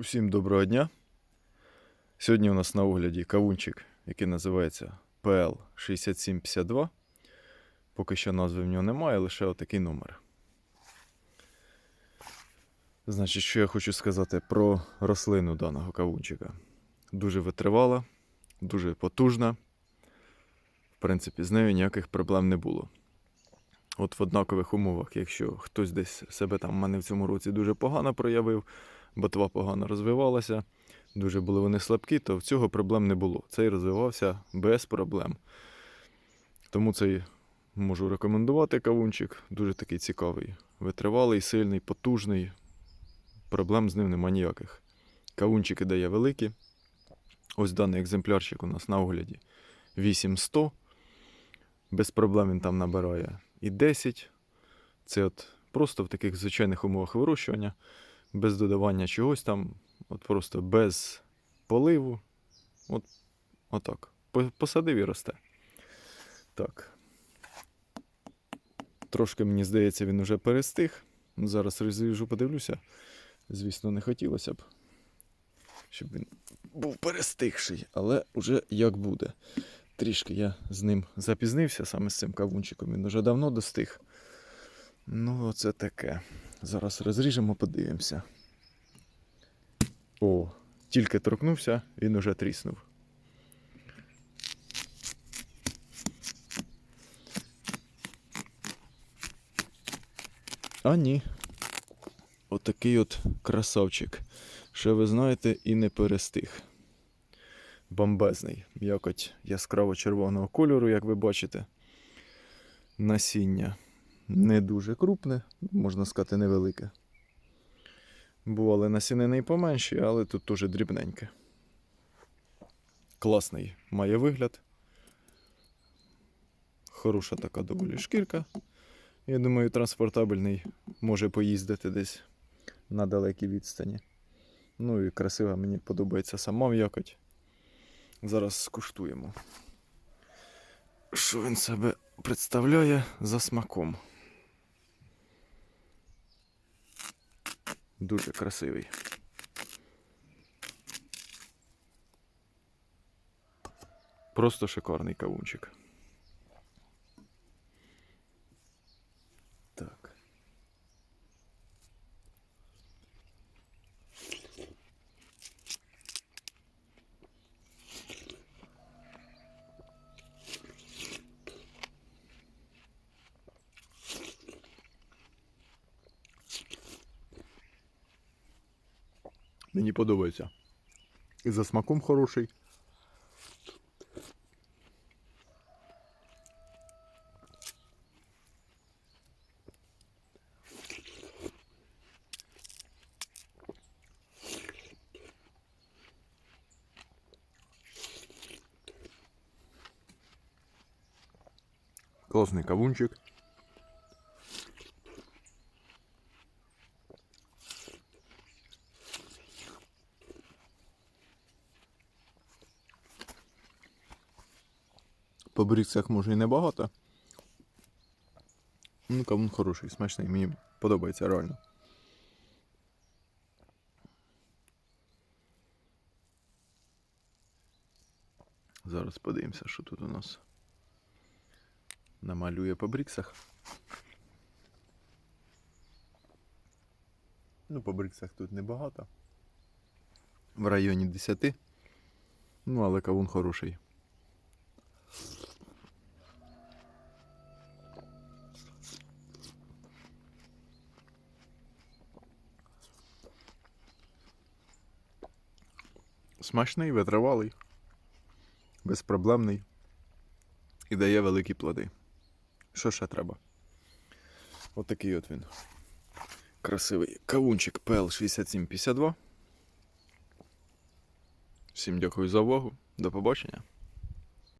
Усім доброго дня. Сьогодні у нас на огляді кавунчик, який називається PL6752. Поки що назви в нього немає, лише отакий номер. Значить, що я хочу сказати про рослину даного кавунчика. Дуже витривала, дуже потужна. В принципі, з нею ніяких проблем не було. От в однакових умовах, якщо хтось десь себе там в мене в цьому році дуже погано проявив, ботва погано розвивалася, дуже були вони слабкі, то в цього проблем не було. Цей розвивався без проблем. Тому цей можу рекомендувати кавунчик. Дуже такий цікавий, витривалий, сильний, потужний. Проблем з ним нема ніяких. Кавунчики дає великі. Ось даний екземплярчик у нас на огляді 8100. Без проблем він там набирає і 10. Це от просто в таких звичайних умовах вирощування, без додавання чогось там, от просто без поливу. От, отак. Посадив і росте. Так. Трошки, мені здається, він вже перестиг. Зараз розріжу, подивлюся. Звісно, не хотілося б, щоб він був перестигший, але уже як буде. Трішки я з ним запізнився саме з цим кавунчиком. Він уже давно достиг. Ну, оце таке. Зараз розріжемо, подивимося. О, тільки торкнувся, він уже тріснув. А ні. Отакий от красавчик. Що ви знаєте, і не перестиг бомбезний. Якоть яскраво червоного кольору, як ви бачите. Насіння не дуже крупне, можна сказати, невелике. Бували насінини і поменші, але тут теж дрібненьке. Класний має вигляд. Хороша така доволі шкірка. Я думаю, транспортабельний може поїздити десь на далекій відстані. Ну і красива мені подобається сама м'якоть. Зараз скуштуємо. Що він себе представляє за смаком. Дуже красивий. Просто шикарний кавунчик. Мені подобається. І за смаком хороший. Класний кавунчик. По бріксах може і небагато. Ну, кавун хороший, смачний, мені подобається реально. Зараз подивимося, що тут у нас намалює по бріксах. Ну, по бриксах тут небагато. В районі 10. Ну, але кавун хороший. Смачний, витривалий, безпроблемний і дає великі плоди. Що ще треба? Отакий от він. Красивий кавунчик PL6752. Всім дякую за увагу. До побачення.